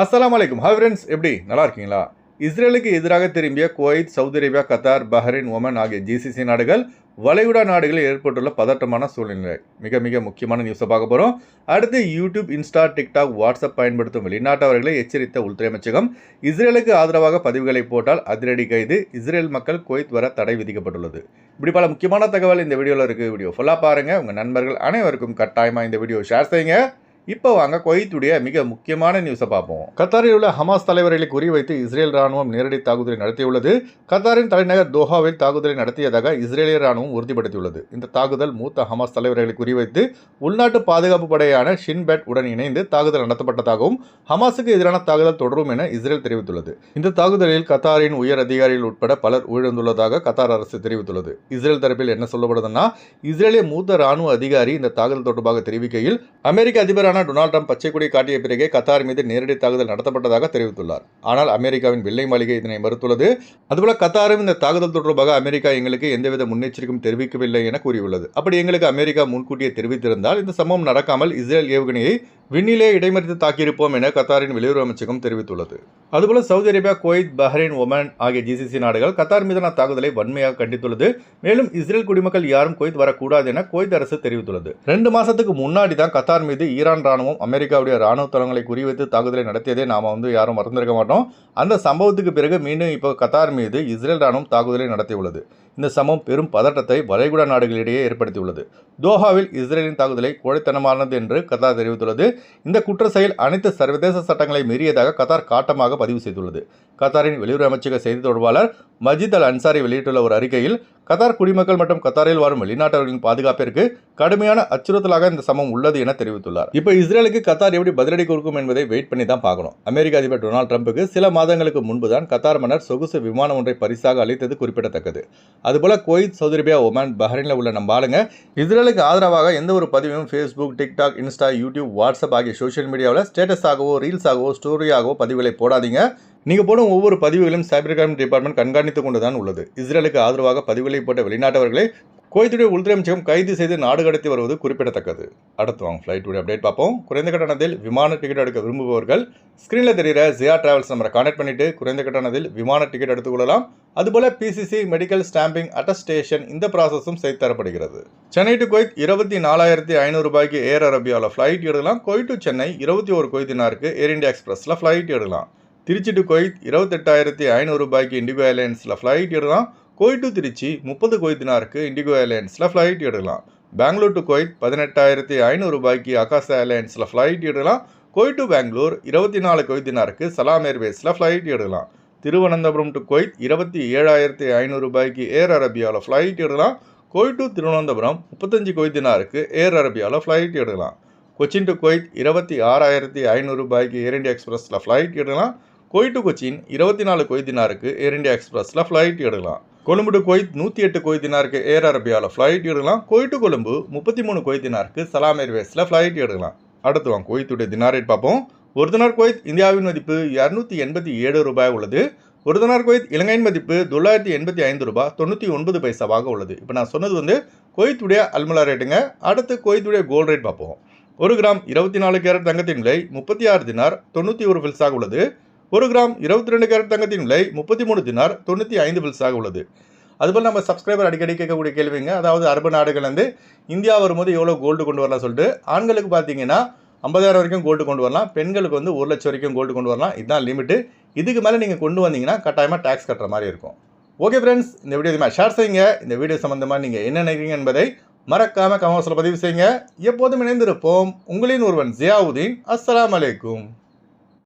அஸ்ஸலாமு அலைக்கும் hi friends எப்படி? நல்லா இருக்கீங்களா? இஸ்ரேலுக்கு எதிராக திரும்பிய Kuwait Saudi Arabia Qatar Bahrain Oman ஆகிய ஜிசிசி நாடுகள் வளைகுடா நாடுகளில் ஏற்பட்டுள்ள பதட்டமான சூழ்நிலை. மிக மிக முக்கியமான நியூஸை பார்க்க போகிறோம் அடுத்து யூடியூப் இன்ஸ்டா டிக்டாக் வாட்ஸ்அப் பயன்படுத்தும் வெளிநாட்டவர்களை எச்சரித்த உள்துறை அமைச்சகம் இஸ்ரேலுக்கு ஆதரவாக பதிவுகளை போட்டால் அதிரடி கைது இஸ்ரேல் மக்கள் குவைத் வர தடை விதிக்கப்பட்டுள்ளது. இப்படி பல முக்கியமான தகவல் இந்த வீடியோவில் இருக்குது வீடியோ ஃபுல்லாக பாருங்கள் உங்கள் நண்பர்கள் அனைவருக்கும் கட்டாயமாக இந்த வீடியோ ஷேர் செய்யுங்க. இப்போ வாங்க கொய்த்துடைய மிக முக்கியமான நியூஸை பார்ப்போம். கத்தாரில் உள்ள ஹமாஸ் தலைவர்களை குறிவைத்து இஸ்ரேல் ராணுவம் நேரடி தாக்குதலை நடத்தியுள்ளது. கத்தாரின் தலைநகர் தோஹாவில் தாக்குதலை நடத்தியதாக இஸ்ரேலிய ராணுவம் உறுதிப்படுத்தியுள்ளது. இந்த தாக்குதல் மூத்த ஹமாஸ் தலைவர்களை குறிவைத்து உள்நாட்டு பாதுகாப்பு படையான ஷின்பெட் உடன் இணைந்து தாக்குதல் நடத்தப்பட்டதாகவும் ஹமாஸுக்கு எதிரான தாக்குதல் தொடரும் என இஸ்ரேல் தெரிவித்துள்ளது. இந்த தாக்குதலில் கத்தாரின் உயர் அதிகாரிகள் உட்பட பலர் உயிரிழந்துள்ளதாக கத்தார் அரசு தெரிவித்துள்ளது. இஸ்ரேல் தரப்பில் என்ன சொல்லப்படுதுன்னா இஸ்ரேலிய மூத்த ராணுவ அதிகாரி இந்த தாக்குதல் தொடர்பாக தெரிவிக்கையில் அமெரிக்க அதிபர் அதிபரான டொனால்ட் ட்ரம்ப் பச்சை கொடி காட்டிய பிறகே கத்தார் மீது நேரடி தாக்குதல் நடத்தப்பட்டதாக தெரிவித்துள்ளார். ஆனால் அமெரிக்காவின் வெள்ளை மாளிகை இதனை மறுத்துள்ளது. அதுபோல கத்தாரும் இந்த தாக்குதல் தொடர்பாக அமெரிக்கா எங்களுக்கு எந்தவித முன்னெச்சரிக்கையும் தெரிவிக்கவில்லை என கூறியுள்ளது. அப்படி எங்களுக்கு அமெரிக்கா முன்கூட்டியே தெரிவித்திருந்தால் இந்த சம்பவம் நடக்காமல் இஸ்ரேல் ஏவுகணையை விண்ணிலே இடைமறித்து தாக்கியிருப்போம் என கத்தாரின் வெளியுறவு அமைச்சகம் தெரிவித்துள்ளது. அதுபோல Saudi Arabia Kuwait Bahrain Oman ஆகிய ஜிசிசி நாடுகள் கத்தார் மீதான தாக்குதலை வன்மையாக கண்டித்துள்ளது. மேலும் இஸ்ரேல் குடிமக்கள் யாரும் குவைத் வரக்கூடாது என குவைத் அரசு தெரிவித்துள்ளது. ரெண்டு மாசத்துக்கு முன்னாடி தான் கத்தார் மீது ஈரான் ராணுவம் அமெரிக்காவுடைய ராணுவ தளங்களை குறிவைத்து தாக்குதலை நடத்தியதே நாம வந்து யாரும் மறந்திருக்க மாட்டோம். அந்த சம்பவத்துக்கு பிறகு மீண்டும் இப்போ கத்தார் மீது இஸ்ரேல் ராணுவம் தாக்குதலை நடத்தியுள்ளது. இந்த சம்பவம் பெரும் பதட்டத்தை வளைகுடா நாடுகளிடையே ஏற்படுத்தியுள்ளது. தோஹாவில் இஸ்ரேலின் தாக்குதலை கோழைத்தனமானது என்று கத்தார் தெரிவித்துள்ளது. இந்த குற்ற செயல் அனைத்து சர்வதேச சட்டங்களை மீறியதாக கத்தார் காட்டமாக பதிவு செய்துள்ளது. கத்தாரின் வெளியுறவு அமைச்சக செய்தி தொடர்பாளர் மஜித் அல் அன்சாரி வெளியிட்டுள்ள ஒரு அறிக்கையில் கத்தார் குடிமக்கள் மற்றும் கத்தாரில் வாழும் வெளிநாட்டவர்களின் பாதுகாப்பிற்கு கடுமையான அச்சுறுத்தலாக இந்த சமம் உள்ளது என தெரிவித்துள்ளார். இப்போ இஸ்ரேலுக்கு கத்தார் எப்படி பதிலடி கொடுக்கும் என்பதை வெயிட் பண்ணி தான் பார்க்கணும். அமெரிக்க அதிபர் டொனால்டு ட்ரம்புக்கு சில மாதங்களுக்கு முன்பு தான் கத்தார் மன்னர் சொகுசு விமானம் ஒன்றை பரிசாக அளித்தது குறிப்பிடத்தக்கது. அதுபோல கோயித் சௌதரிபியா ஒமான் பஹ்ரைனில் உள்ள நம்ம ஆளுங்க இஸ்ரேலுக்கு ஆதரவாக எந்த ஒரு பதிவையும் Facebook TikTok Insta YouTube WhatsApp ஆகிய சோஷியல் மீடியாவில் ஸ்டேட்டஸாகவோ ரீல்ஸாகவோ ஸ்டோரியாகவோ பதிவுகளை போடாதீங்க. நீங்கள் போடும் ஒவ்வொரு பதிவுகளும் சைபர் கிரைம் டிபார்ட்மெண்ட் கண்காணித்துக் கொண்டு தான் உள்ளது. இஸ்ரேலுக்கு ஆதரவாக பதிவுகளை போட்ட வெளிநாட்டவர்களை குவைத்துடைய உள்துறை அமைச்சகம் கைது செய்து நாடு கடத்தி வருவது குறிப்பிடத்தக்கது. அடுத்து வாங்க ஃப்ளைட்டுடைய அப்டேட் பார்ப்போம். குறைந்த கட்டணத்தில் விமான டிக்கெட் எடுக்க விரும்புபவர்கள் ஸ்க்ரீனில் தெரிகிற ஜியா டிராவல்ஸ் நம்பரை கான்டாக்ட் பண்ணிட்டு குறைந்த கட்டணத்தில் விமான டிக்கெட் எடுத்துக்கொள்ளலாம் அதுபோல பிசிசி மெடிக்கல் ஸ்டாம்பிங் அட்டஸ்டேஷன் இந்த ப்ராசஸும் செய்து தரப்படுகிறது. சென்னை டு குவைத் இருபத்தி நாலாயிரத்தி ஐநூறு ரூபாய்க்கு ஏர் அரபியாவில் ஃப்ளைட் எடுக்கலாம். குவைத் டு சென்னை இருபத்தி ஒரு குவைத்தினாருக்கு ஏர் இந்தியா எக்ஸ்பிரஸில் ஃப்ளைட் எடுக்கலாம். திருச்சி டு குவைத் இருபத்தெட்டாயிரத்தி ஐநூறு ரூபாய்க்கு இண்டிகோ ஏர்லைன்ஸில் ஃப்ளைட் எடுக்கலாம் குவைத் டு திருச்சி முப்பது குவைத்தினாருக்கு இண்டிகோ ஏர்லைன்ஸில் ஃப்ளைட் எடுக்கலாம் பெங்களூர் டு குவைத் பதினெட்டாயிரத்தி ஐநூறு ரூபாய்க்கு அகாசா ஏர்லைன்ஸில் ஃப்ளைட் எடுக்கலாம் குவைத் டு பெங்களூர் இருபத்தி நாலு குவைத்தினாருக்கு சலாம் ஏர்வேஸில் ஃப்ளைட் எடுக்கலாம் திருவனந்தபுரம் டு குவைத் இருபத்தி ஏழாயிரத்தி ஐநூறு ரூபாய்க்கு ஏர் அரபியாவில் ஃப்ளைட் எடுக்கலாம் குவைத் டு திருவனந்தபுரம் முப்பத்தஞ்சு குவைத்தினாருக்கு ஏர் அரபியாவில் ஃப்ளைட் எடுக்கலாம் கொச்சின் டு குவைத் இருபத்தி ஆறாயிரத்தி ஐநூறு ரூபாய்க்கு ஏர் இண்டியா எக்ஸ்பிரஸில் ஃப்ளைட் எடுக்கலாம் குவைட் டு கொச்சின் இருபத்தி நாலு குவைத்தினாருக்கு ஏர் இண்டியா எக்ஸ்பிரஸில் ஃப்ளைட் எடுக்கலாம். கொழும்பு டு கொய்த் நூற்றி எட்டு கொய்தினாருக்கு ஏர் அரபியாவில் ஃப்ளைட் எடுக்கலாம். குவைட் டு கொழும்பு முப்பத்தி மூணு குவைத்தினாருக்கு சலாம் ஏர்வேஸில் ஃப்ளைட் எடுக்கலாம். அடுத்து வாங்க குவைத்துடைய தினாரேட் பார்ப்போம். ஒரு தினார் கொய்த் இந்தியாவின் மதிப்பு இரநூத்தி எண்பத்தி ஏழு ரூபாய் உள்ளது. ஒரு தினார் குவைத் இலங்கையின் மதிப்பு தொள்ளாயிரத்தி எண்பத்தி ஐந்து ரூபாய் தொண்ணூற்றி ஒன்பது பைசாவாக உள்ளது. இப்போ நான் சொன்னது வந்து கொய்த்துடைய அல்முலா ரேட்டுங்க அடுத்து கொய்த்துடைய கோல்ட் ரேட் பார்ப்போம். ஒரு கிராம் இருபத்தி நாலு கேரட் தங்கத்தின் விலை முப்பத்தி ஆறு தினார் தொண்ணூற்றி ஒரு ஃபில்ஸாக உள்ளது. ஒரு கிராம் இருபத்தி ரெண்டு கேரட் தங்கத்தின் விலை முப்பத்தி மூணு தினார் தொண்ணூற்றி ஐந்து பில்ஸாக உள்ளது. அதுபோல் நம்ம சப்ஸ்கிரைபர் அடிக்கடி கேட்கக்கூடிய கேள்விங்க அதாவது அரபு நாடுகள்லேருந்து இந்தியா வரும்போது எவ்வளோ கோல்டு கொண்டு வரலாம் சொல்லிட்டு ஆண்களுக்கு பார்த்தீங்கன்னா ஐம்பதாயிரம் வரைக்கும் கோல்டு கொண்டு வரலாம் பெண்களுக்கு வந்து ஒரு லட்சம் வரைக்கும் கோல்டு கொண்டு வரலாம். இதுதான் லிமிட்டு இதுக்கு மேலே நீங்கள் கொண்டு வந்தீங்கன்னா கட்டாயமாக டேக்ஸ் கட்டுற மாதிரி இருக்கும். ஓகே ஃப்ரெண்ட்ஸ் இந்த வீடியோ இதுமாதிரி ஷேர் செய்யுங்க. இந்த வீடியோ சம்மந்தமாக நீங்கள் என்ன நினைக்கிறீங்க என்பதை மறக்காமல் கமெண்ட்ஸில் பதிவு செய்யுங்க. எப்போதும் இணைந்திருப்போம். உங்களின் ஒருவன் ஜியாவுதீன். அஸ்லாம் அலைக்கும்.